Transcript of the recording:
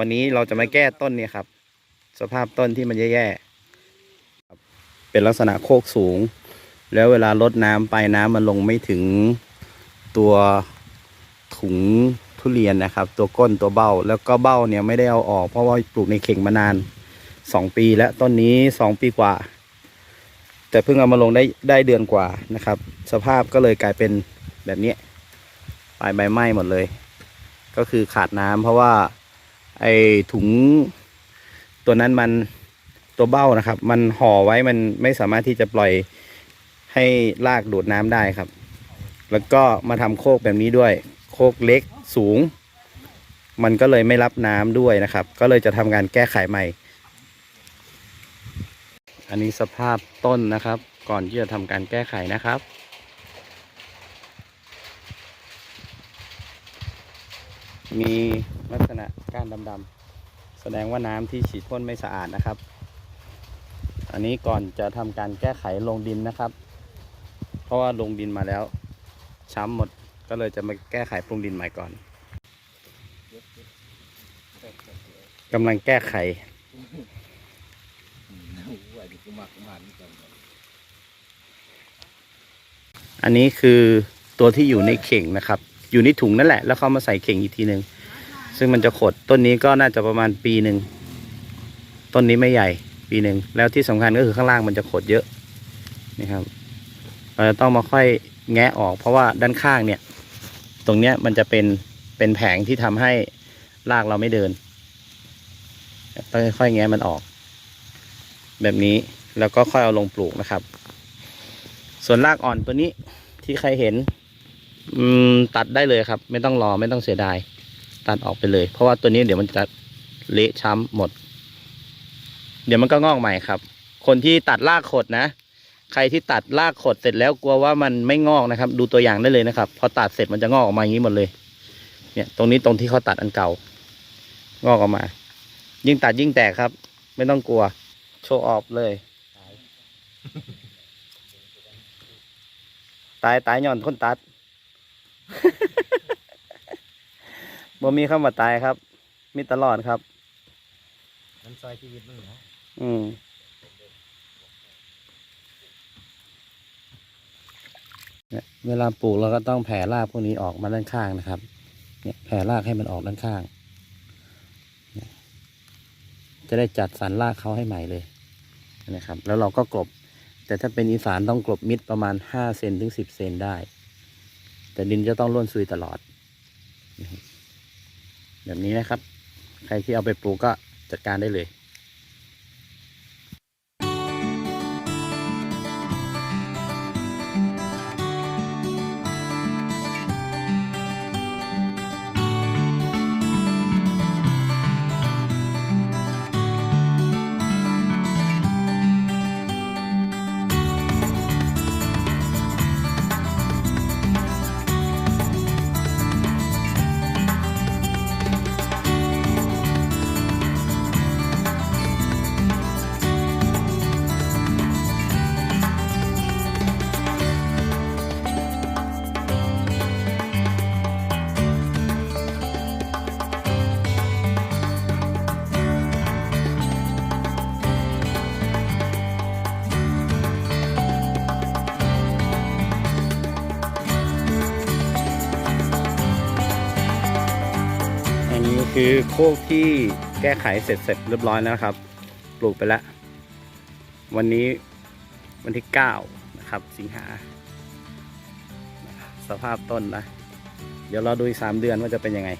วันนี้เราจะมาแก้ต้นนี้ครับ สภาพต้นที่มันแย่ๆเป็นลักษณะโคกสูง แล้วเวลาลดน้ำไปน้ำมันลงไม่ถึงตัวถุงทุเรียนนะครับ ตัวก้นตัวเบ้า แล้วก็เบ้าเนี่ยไม่ได้เอาออก เพราะว่าปลูกในเข่งมานานสองปี แล้วต้นนี้สองปีกว่า แต่เพิ่งเอามาลงได้ได้เดือนกว่านะครับ สภาพก็เลยกลายเป็นแบบนี้ปลายใบไหม้หมดเลย ก็คือขาดน้ำเพราะว่า ไอถุงตัวนั้นมันตัวเบ้านะครับ มันห่อไว้มันไม่สามารถที่จะปล่อยให้รากดูดน้ำได้ครับ แล้วก็มาทำโคกแบบนี้ด้วย โคกเล็กสูง มันก็เลยไม่รับน้ำด้วยนะครับ ก็เลยจะทำการแก้ไขใหม่ อันนี้สภาพต้นนะครับ ก่อนที่จะทำการแก้ไขนะครับ มีลักษณะก้านดำๆแสดงว่าน้ำที่ฉีดพ่นไม่สะอาดนะครับ อันนี้ก่อนจะทำการแก้ไขลงดินนะครับ เพราะว่าลงดินมาแล้ว ช้ำหมดก็เลยจะมาแก้ไขปรุงดินใหม่ก่อนกำลังแก้ไขอันนี้คือตัวที่อยู่ในเข่งนะครับ อยู่ในถุงนั่นแหละ แล้วเขามาใส่เข่งอีกทีหนึ่งซึ่งมันจะขดต้นนี้ก็น่าจะประมาณปีหนึ่งต้นนี้ไม่ใหญ่ปีหนึ่งแล้วที่สำคัญก็คือข้างล่างมันจะขดเยอะนี่ครับเราจะต้องมาค่อยแงะออก เพราะว่าด้านข้างเนี่ย ตรงเนี้ยมันจะเป็นเป็นแผงที่ทำให้รากเราไม่เดินต้องค่อยๆแงะมันออก แบบนี้แล้วก็ค่อยเอาลงปลูกนะครับ ส่วนรากอ่อนตัวนี้ที่ใครเห็น ตัดได้เลยครับ ไม่ต้องรอไม่ต้องเสียดาย ตัดออกไปเลย เพราะว่าตัวนี้เดี๋ยวมันจะเละช้ำหมด เดี๋ยวมันก็งอกใหม่ครับ คนที่ตัดรากขดนะ ใครที่ตัดรากขดเสร็จแล้วกลัวว่ามันไม่งอกนะครับ ดูตัวอย่างได้เลยนะครับ พอตัดเสร็จมันจะงอกออกมาอย่างนี้หมดเลย เนี่ยตรงนี้ตรงที่เขาตัดอันเก่า งอกออกมา ยิ่งตัดยิ่งแตกครับ ไม่ต้องกลัว โชว์ออฟเลยตายตายย้อนคนตัด บ่มีคำว่าตายครับ มีตลอดครับ มันซอยชีวิตมึงนะอืมเนี่ยเวลาปลูกเราก็ต้องแผ่รากพวกนี้ออกมาด้านข้างนะครับ เนี่ยแผ่รากให้มันออกด้านข้างเนี่ยจะได้จัดสรรรากเขาให้ใหม่เลยนะครับ แล้วเราก็กลบ แต่ถ้าเป็นอีสานต้องกลบมิดประมาณห้าเซนถึงสิบเซนได้ แต่ดินจะต้องร่วนซุยตลอดนะครับ แบบนี้นะครับ ใครที่เอาไปปลูกก็จัดการได้เลย คือโคกที่แก้ไขเสร็จเสร็จเรียบร้อยแล้วครับ ปลูกไปแล้ว วันนี้วันที่เก้านะครับ สิงหา สภาพต้นนะ เดี๋ยวเราดูอีกสามเดือนว่าจะเป็นยังไง